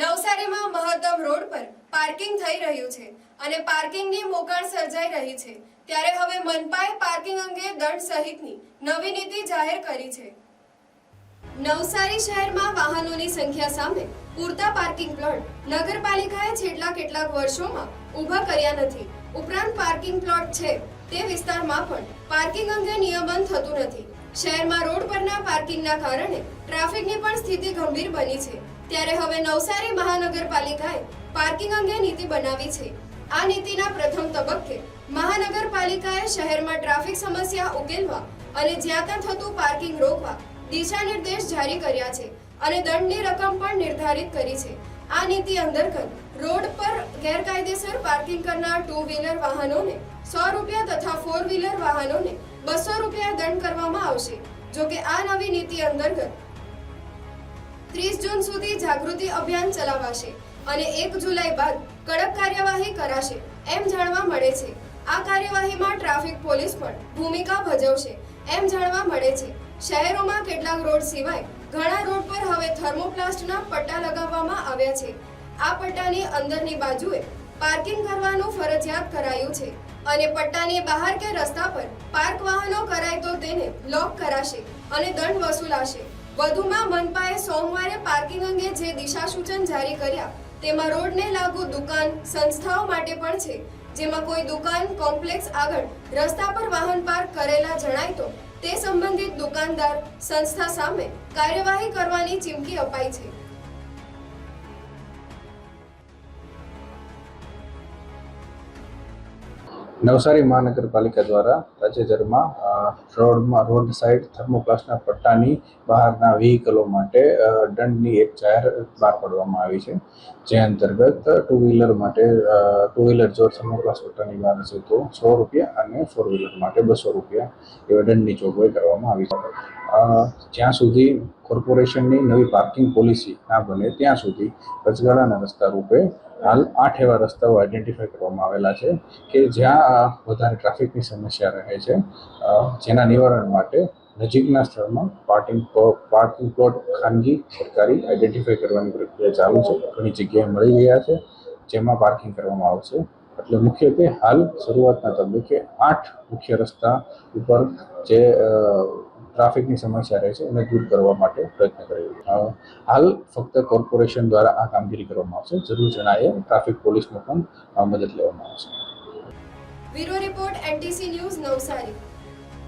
નવસારીમાં મહત્તમ રોડ પર પાર્કિંગ થઈ રહ્યું છે અને પાર્કિંગની મોકાણ સર્જાઈ રહી છે. ત્યારે હવે મનપાએ પાર્કિંગ અંગે દંડ સહિતની નવી નીતિ જાહેર કરી છે. નવસારી શહેરમાં વાહનોની સંખ્યા સામે પૂરતા પાર્કિંગ પ્લોટ નગરપાલિકાએ છેલ્લા કેટલાક વર્ષોમાં ઊભા કર્યા નથી. ઉપરાંત પાર્કિંગ પ્લોટ છે તે વિસ્તારમાં પણ પાર્કિંગ અંગે નિયમન થતું નથી. શહેરમાં રોડ પરના પાર્કિંગના કારણે ટ્રાફિકની પણ સ્થિતિ ગંભીર બની છે. ત્યારે હવે નવસારી મહાનગરપાલિકાએ પાર્કિંગ અંગે નીતિ બનાવી છે. આ નીતિના પ્રથમ તબક્કે મહાનગરપાલિકાએ શહેરમાં ટ્રાફિક સમસ્યા ઉકેલવા અને જ્યાં ત્યાં થતું પાર્કિંગ રોકવા દિશા નિર્દેશ જારી કર્યા છે અને દંડની રકમ પણ નિર્ધારિત કરી છે. આ નીતિ અંતર્ગત રોડ પર ગેરકાયદેસર પાર્કિંગ કરનાર ટુ વ્હીલર વાહનોને સો રૂપિયા તથા ફોર વ્હીલર વાહનોને બસો રૂપિયા દંડ કરવામાં આવશે, જો કે આ નવી નીતિ અંતર્ગત ત્રીસ જૂન સુધી જાગૃતિ અભિયાન ચલાવાશે અને એક જુલાઈ બાદ કડક કાર્યવાહી કરાશે એમ જાણવા મળે છે. આ કાર્યવાહીમાં ટ્રાફિક પોલીસ પણ ભૂમિકા ભજવશે એમ જાણવા મળે છે. શહેરોમાં કેટલાક રોડ સિવાય ઘણા રોડ પર હવે થર્મોપ્લાસ્ટના પટ્ટા લગાવવામાં આવ્યા છે. આ પટ્ટાની અંદરની બાજુએ પાર્કિંગ કરવાનું ફરજિયાત કરાયું છે અને પટ્ટાની બહાર કે રસ્તા પર પાર્ક વાહનો કરાય તો તેને બ્લોક કરાશે અને દંડ વસૂલાશે. વધુમાં મનપાએ સોમવારે પાર્કિંગ અંગે જે દિશા સૂચન જારી કર્યા, તેમાં રોડને લાગુ દુકાન, સંસ્થાઓ માટે પણ છે. જેમાં કોઈ દુકાન, કોમ્પ્લેક્સ આગળ રસ્તા પર વાહન પાર્ક કરેલા જણાય તો તે સંબંધિત દુકાનદાર સંસ્થા સામે કાર્યવાહી કરવાની ચીમકી અપાઈ છે. નવસારી મહાનગરપાલિકા દ્વારા તાજેતરમાં રોડમાં, રોડ સાઇડ થર્મોપ્લાસ્ટના પટ્ટાની બહારના વ્હીકલો માટે દંડની એક જાહેર બહાર પાડવામાં આવી છે. જે અંતર્ગત ટુ વ્હીલર માટે ટુ વ્હીલર જો થર્મોપ્લાસ્ટ પટ્ટાની બહાર હશે તો સો રૂપિયા અને ફોર વ્હીલર માટે બસો રૂપિયા એવા દંડની જોગવાઈ કરવામાં આવી છે. જ્યાં સુધી કોર્પોરેશનની નવી પાર્કિંગ પોલિસી ના બને, ત્યાં સુધી રજગાડાના રસ્તા રૂપે હાલ આઠ એવા રસ્તાઓ આઈડેન્ટિફાઈ કરવામાં આવેલા છે કે જ્યાં વધારે ટ્રાફિકની સમસ્યા રહે છે. જેના નિવારણ માટે નજીકના સ્થળમાં પાર્કિંગ પાર્કિંગ પ્લોટ ખાનગી સરકારી આઈડેન્ટિફાઈ કરવાની પ્રક્રિયા ચાલુ છે. ઘણી જગ્યાએ મળી ગયા છે જેમાં પાર્કિંગ કરવામાં આવશે. એટલે મુખ્યત્વે હાલ શરૂઆતના તબક્કે આઠ મુખ્ય રસ્તા ઉપર જે ટ્રાફિકની સમસ્યા રહે છે એને દૂર કરવા માટે પ્રયત્ન કરી રહ્યા છે. અ, હાલ ફક્ત કોર્પોરેશન દ્વારા આ કામગીરી કરવામાં આવશે. જરૂર જણાય ટ્રાફિક પોલીસનો પણ મદદ લેવામાં આવશે. Bureau report NTC news Navsari.